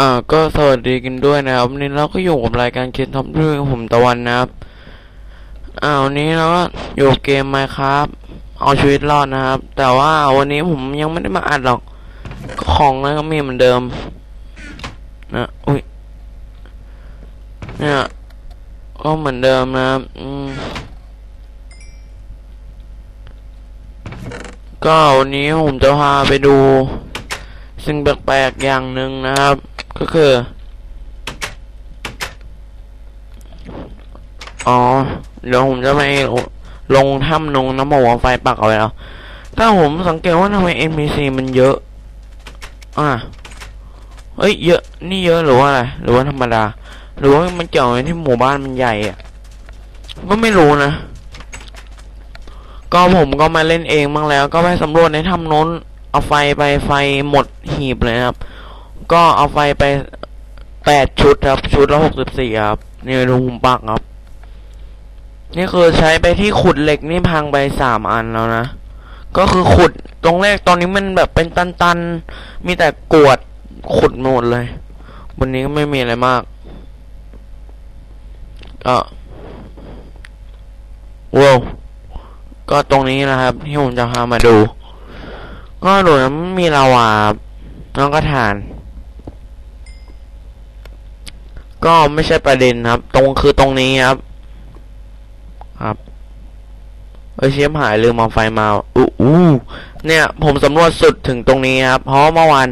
อ่าก็สวัสดีกันด้วยนะครับวันนี้เราก็อยู่กับรายการเคนท็อปด้วยกับผมตะวันนะครับอ่าวันนี้เราก็อยู่เกมไมครับ เอาชีวิตรอดนะครับ แต่ว่าวันนี้ผมยังไม่ได้มาอัดหรอกของนั้นก็มีเหมือนเดิมนะอุ้ยเนี่ยก็เหมือนเดิมนะครับอืมก็วันนี้ผมจะพาไปดู สิ่งแปลกๆอย่างหนึ่งนะครับ ก็คือ อ๋อ เดี๋ยวผมจะไปลงถ้ำนงน้ำบอกไฟปักเอาไว้แล้ว ถ้าผมสังเกตว่าทำไม NPC มันเยอะ อะเฮ้ยเยอะ นี่เยอะหรือว่าอะไร หรือว่าธรรมดา หรือว่ามันเกี่ยวกับที่หมู่บ้านมันใหญ่อะก็ไม่รู้นะ ก็ผมก็มาเล่นเองบ้างแล้ว ก็ไปสำรวจในถ้ำน้น เอาไฟไปไฟหมดหีบเลยครับ ก็เอาไฟไปแปดชุดครับ ชุดละหกสิบสี่ครับนี่ดูหุมปักครับ นี่คือใช้ไปที่ขุดเหล็กนี่พังไปสามอันแล้วนะ ก็คือขุดตรงแรกตอนนี้มันแบบเป็นตันๆ มีแต่กรวดขุดหมดเลย วันนี้ก็ไม่มีอะไรมากก็ว้าวก็ตรงนี้นะครับ ที่ผมจะพามาดู ก็ดูนะมันมีลาวาแล้วก็ฐาน ก็ไม่ใช่ประเด็นครับ ตรงคือตรงนี้ครับ ครับเอ้ยเชฟหายลืมเอาไฟมาอู้อู้เนี่ย ผมสำรวจสุดถึงตรงนี้ครับ เพราะเมื่อวาน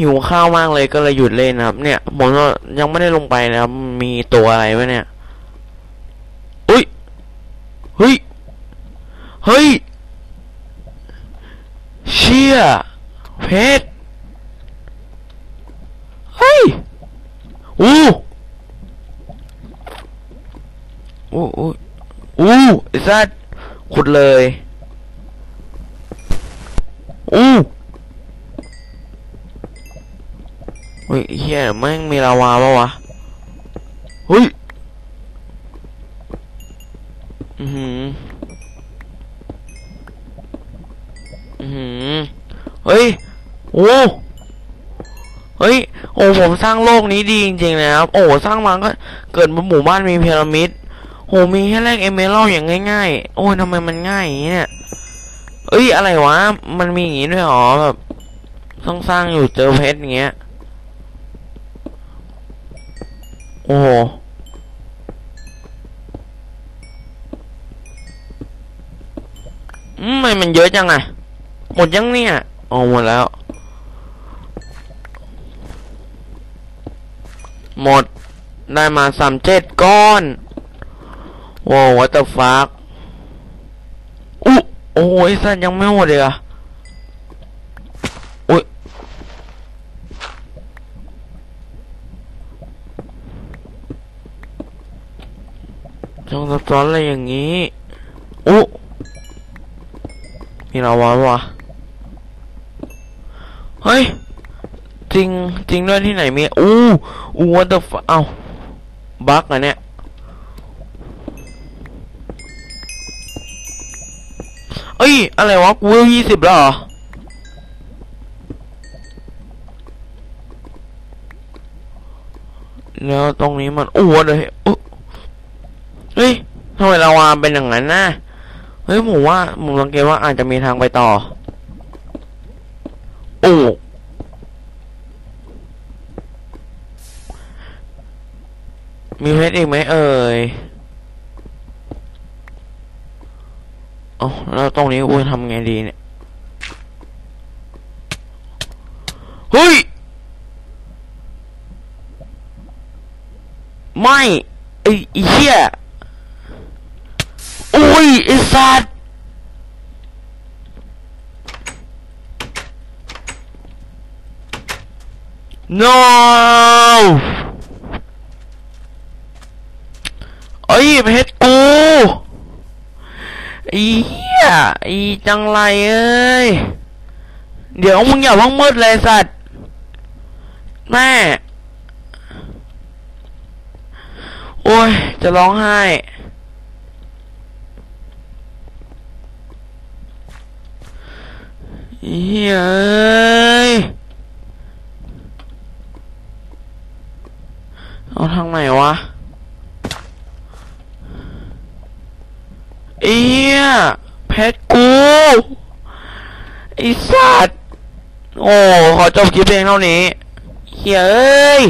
หิวข้าวมากเลยก็เลยหยุดเล่นครับ เนี่ยผมก็ยังไม่ได้ลงไปนะครับ มีตัวอะไรวะเนี่ยอุ้ยเฮ้ยเฮ้ยเชี่ยเพชรเฮ้ยอู้ โอู้อู้อู้ไอ้สัสขุดเลยอู้เฮ้ยเฮียแม่งมีลาวาปะวะเฮ้ยอือหืออือหือเฮ้ยโอ้เฮ้ยโอ้ผมสร้างโลกนี้ดีจริงๆนะครับ โอ้สร้างมาก็เกิดมาหมู่บ้านมีพีระมิด โอ้มีแค่แรกเอเมอรัลอย่างง่ายๆ โอ้ยทำไมมันง่ายอย่างนี้เนี่ย เอ้ยอะไรวะ มันมีอย่างนี้ด้วยหรอแบบต้องสร้างอยู่เจอเพชรอย่างเงี้ย โอ้โหอืมทำไมมันเยอะจังอะหมดยังเนี่ยอ๋อหมดแล้ว หมดได้มาสามเจ็ดก้อน โว้วัตเตอร์ฟักอู้โอ้ยสัตว์ยังไม่หมดเลยอะอุ้ยจังซับซ้อนอะไรอย่างนี้อู้มีเราวะวะเฮ้ย จริง จริงด้วยที่ไหนมีอู้อู้วัตเตอร์ฟักเอ้าบักอะเนี่ย เอ้ย อะไรวะ กูวิวยี่สิบแล้วเหรอ แล้วตรงนี้มันอ้โหเดี๋ยเฮ้ยทำไมลาวาเป็นอย่างนั้นนะเฮ้ยผมว่าผมสังเกตว่าอาจจะมีทางไปต่อ โอ้มีเพชรอีกไหมเอ่ย อ๋อแล้วตรงนี้กูจะทำไงดีเนี่ย เฮ้ย ไม่ไอ้ไอ้เหี้ยโอ้ยไอ้สัตว์ no เอ้ยเพชร อี๋อ้จังไรเอ้ย เดี๋ยวมึงอย่าพังมืดเลยสัตว์ แม่ โอ้ย จะร้องไห้เฮ้ยเอ้ย เอาทางไหนวะเอียเพชรกูไอสัตว์ โอ้ ขอจบคลิปเพลงเท่านี้เฮ้ย